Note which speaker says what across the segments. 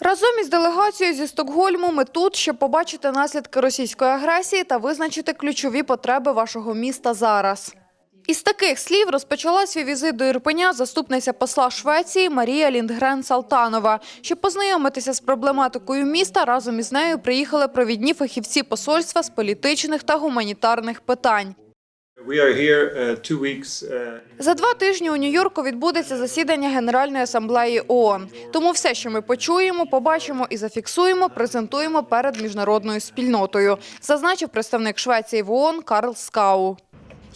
Speaker 1: Разом із делегацією зі Стокгольму ми тут, щоб побачити наслідки російської агресії та визначити ключові потреби вашого міста зараз. Із таких слів розпочала свій візит до Ірпеня заступниця посла Швеції Марія Ліндгрен Салтанова. Щоб познайомитися з проблематикою міста, разом із нею приїхали провідні фахівці посольства з політичних та гуманітарних питань. За два тижні у Нью-Йорку відбудеться засідання Генеральної асамблеї ООН. Тому все, що ми почуємо, побачимо і зафіксуємо, презентуємо перед міжнародною спільнотою, зазначив представник Швеції в ООН Карл Скау.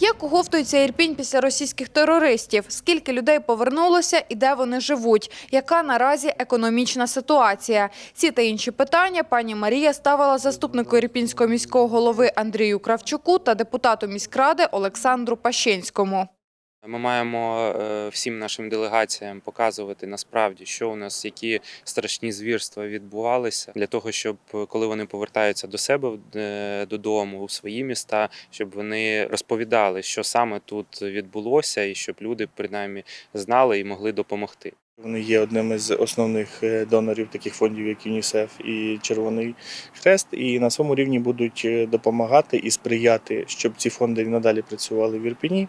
Speaker 1: Як оговтується Ірпінь після російських терористів? Скільки людей повернулося і де вони живуть? Яка наразі економічна ситуація? Ці та інші питання пані Марія ставила заступнику Ірпінського міського голови Андрію Кравчуку та депутату міськради Олександру Пащенському.
Speaker 2: Ми маємо е, всім нашим делегаціям показувати насправді, що у нас які страшні звірства відбувалися для того, щоб коли вони повертаються до себе е, додому у свої міста, щоб вони розповідали, що саме тут відбулося, і щоб люди принаймні знали і могли допомогти.
Speaker 3: Вони є одним із основних е, донорів таких фондів, як ЮНІСЕФ і Червоний Хрест, і на своєму рівні будуть е, допомагати і сприяти, щоб ці фонди надалі працювали в Ірпіні,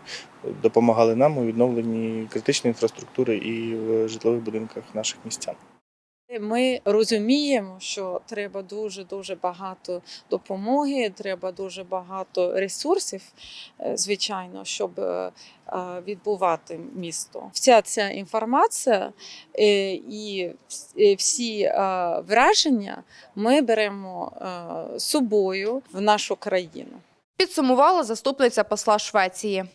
Speaker 3: допомагали нам у відновленні критичної інфраструктури і в житлових будинках наших містян.
Speaker 4: Ми розуміємо, що треба дуже дуже багато допомоги, треба дуже багато ресурсів, е, звичайно, щоб е, відбувати місто. Вся ця інформація е, і всі враження ми беремо собою в нашу країну.
Speaker 1: Підсумувала заступниця посла Швеції.